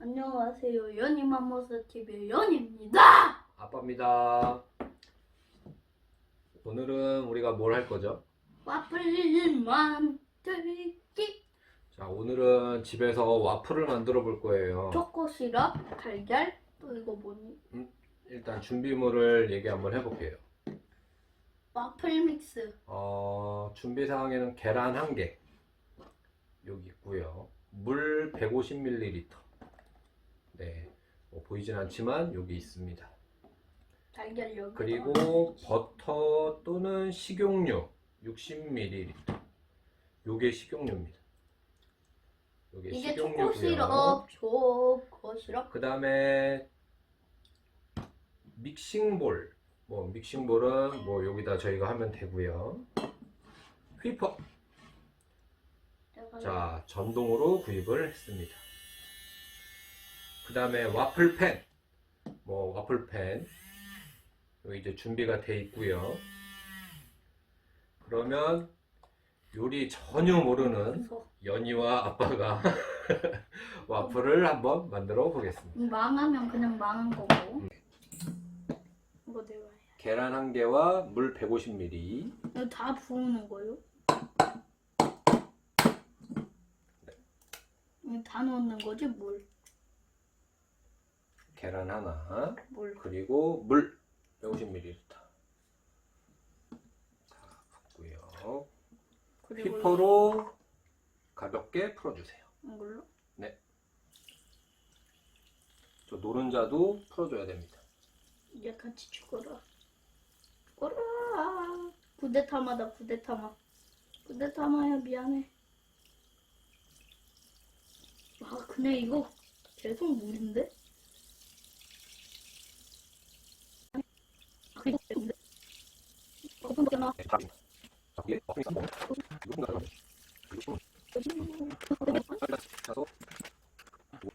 안녕하세요. 연희 맘모스 TV의 연입니다. 아빠입니다. 오늘은 우리가 뭘 할 거죠? 와플 만들기. 자, 오늘은 집에서 와플을 만들어 볼 거예요. 초코 시럽, 달걀, 또 이거 뭐니? 일단 준비물을 얘기 한번 해볼게요. 와플 믹스. 어, 준비 사항에는 계란 1개 여기 있고요. 물 150ml. 네, 뭐 보이진 않지만 여기 있습니다. 달걀 여기. 그리고 버터 또는 식용유 60ml. 요게 식용유입니다. 요게 이게 초코 식용유고요. 시럽, 초코 시럽. 그 다음에 믹싱볼. 뭐 믹싱볼은 뭐 여기다 저희가 하면 되고요. 휘퍼. 자, 전동으로 구입을 했습니다. 그 다음에 와플팬. 뭐 와플팬. 여기 이제 준비가 돼 있고요. 그러면 요리 전혀 모르는 연희와 아빠가 와플을 한번 만들어 보겠습니다. 망하면 그냥 망한 거고. 이거 내가 해. 계란 한 개와 물 150ml. 이거 다 부으는 거요? 이거 다 넣는 거지 물. 계란 하나. 물. 그리고 물 150ml. 자, 붓고요. 그리고 휘퍼로 가볍게 풀어주세요. 이걸로. 저 노른자도 풀어줘야 됩니다. 이제 같이 죽어라. 죽어라. 부대타마다 부대타마. 부대타마야 미안해. 아 그냥 이거 계속 물인데? 아 이거 계속 물인데? 거품 벗겨놔. 네, 자, 자, 이게 어떻게 쌈 먹어? 이거 뭔가 그래서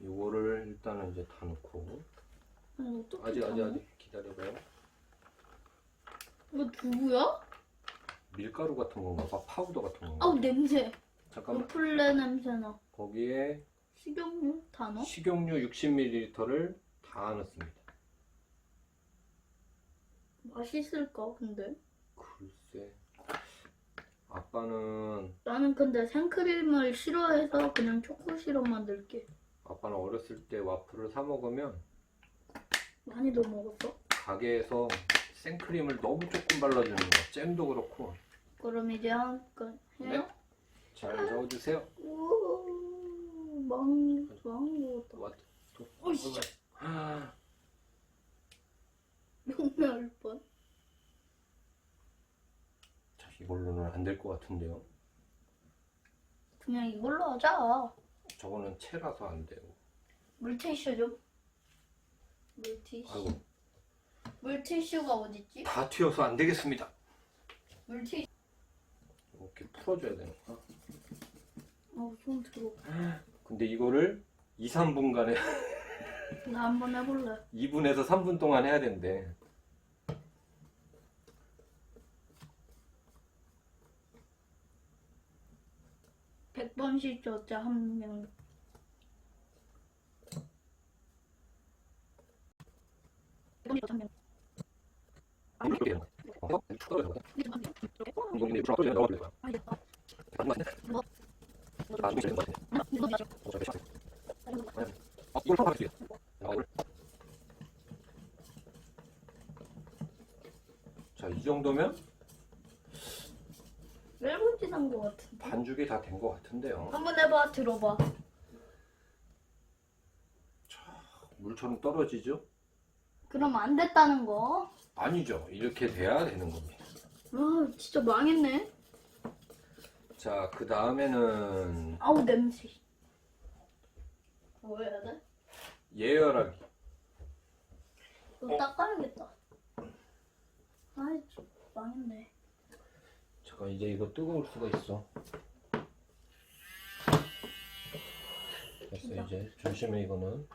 요거를 일단은 이제 다 넣고 아직 아직 다 아직 기다려봐요. 이거 두부야? 밀가루 같은 건가 봐. 파우더 같은 건가? 아우 냄새. 잠깐만. 요플레 냄새나. 거기에 식용유 다 넣어? 식용유 60ml를 다 넣습니다. 맛있을까 근데? 글쎄. 아빠는 나는 근데 생크림을 싫어해서 그냥 초코 시럽 만들게. 아빠는 어렸을 때 와플을 사 먹으면 많이 더 먹었어? 가게에서 생크림을 너무 조금 발라주는 거. 잼도 그렇고. 그럼 이제 한건 해요? 잘 저어주세요. 오, 망, 망 먹었다. 와, 어이, 진짜. 아, 욕 나올 뻔. 자, 이걸로는 안 될 것 같은데요. 그냥 이걸로 하자. 저거는 채라서 안 되고. 물티슈 좀. 물티슈. 아이고, 물티슈가 어딨지? 다 튀어서 안 되겠습니다. 물티슈. 이렇게 풀어줘야 되는 거야. 어, 손 들어. 근데 이거를 2, 3분간에 나 한번 해볼래. 2분에서 3분 동안 해야 된대. 백번씩 줬자, 한 명. 백번씩 줬자, 한 명. 이렇게 되는 거야. 어? 툭 떨어져. 이게 한 명. 이렇게? 어, 이거 근데 불 떨어지면 넣어야 될 거야. 알겠다. 맞는 거. 뭐? 나중에 되는 거. 나 이거 맞아. 어, 저 배치 나 이거 맞아. 어, 이걸 처음 있어. 야, 이걸. 자, 이 정도면 왜 번지난 거 같은데? 반죽이 다된거 같은데요. 한번 해봐, 들어봐. 물처럼 떨어지죠? 그럼 안 됐다는 거. 아니죠. 이렇게 돼야 되는 겁니다. 아, 진짜 망했네. 자, 그 다음에는 아우, 냄새. 뭐 해야 돼? 예열하기. 이거 닦아야겠다. 아이, 참, 망했네. 잠깐 이제 이거 뜨거울 수가 있어. 됐어 이제 조심해 이거는.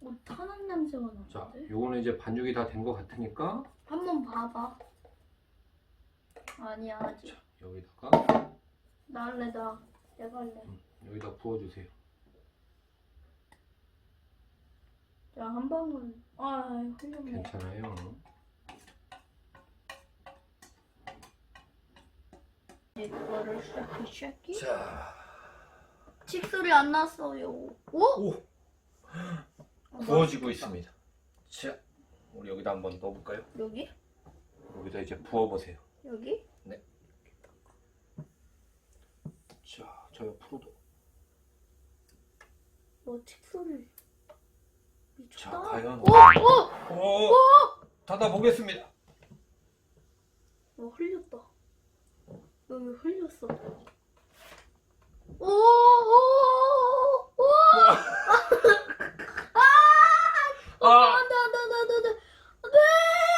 뭐 타는 냄새가 자, 나는데? 요거는 이제 반죽이 다된거 같으니까 한번 봐봐. 아니야, 아직. 여기다가 나 할래, 나. 내가 할래. 여기다 부어주세요. 야, 한 방울. 아, 흘렸네. 괜찮아요. 이거를 쉐키 쉐키. 자, 칙 소리 안 났어요. 오? 오 부어지고 있습니다. 자, 우리 여기다 한번 넣어볼까요? 여기? 여기다 이제 부어보세요. 여기? 자, 저 옆으로도. 뭐, 칙 소리. 미쳤다. 자, 과연. 오! 오! 오, 닫아 보겠습니다. 어, 흘렸다. 여기 흘렸어. 오! 오! 오! 아, 안 돼, 안 돼, 안 돼, 안 돼, 안 돼.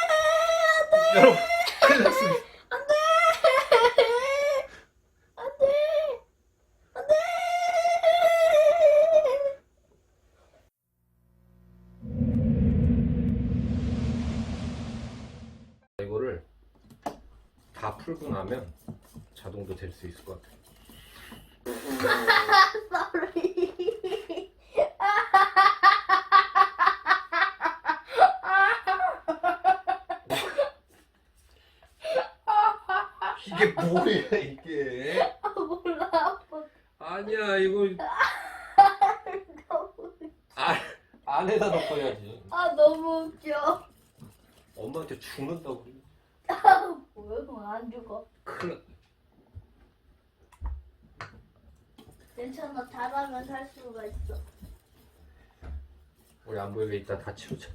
안 돼! 안 돼! 여러분, 큰일 났습니다. 안 돼! 안 돼! 안 돼! 이거를 다 풀고 나면 자동도 될 수 있을 것 같아요. Sorry. 이게 뭐야, 이게? 아, 몰라. 아빠. 아니야, 이거 너무- 아, 안에다 넣어야지. 아, 너무 웃겨. 엄마한테 죽는다고. 아, 뭐야, 그럼 안 죽어. 큰일 났 괜찮아, 잘하면 살 수가 있어. 우리 안 보이게 이따 다 치우자.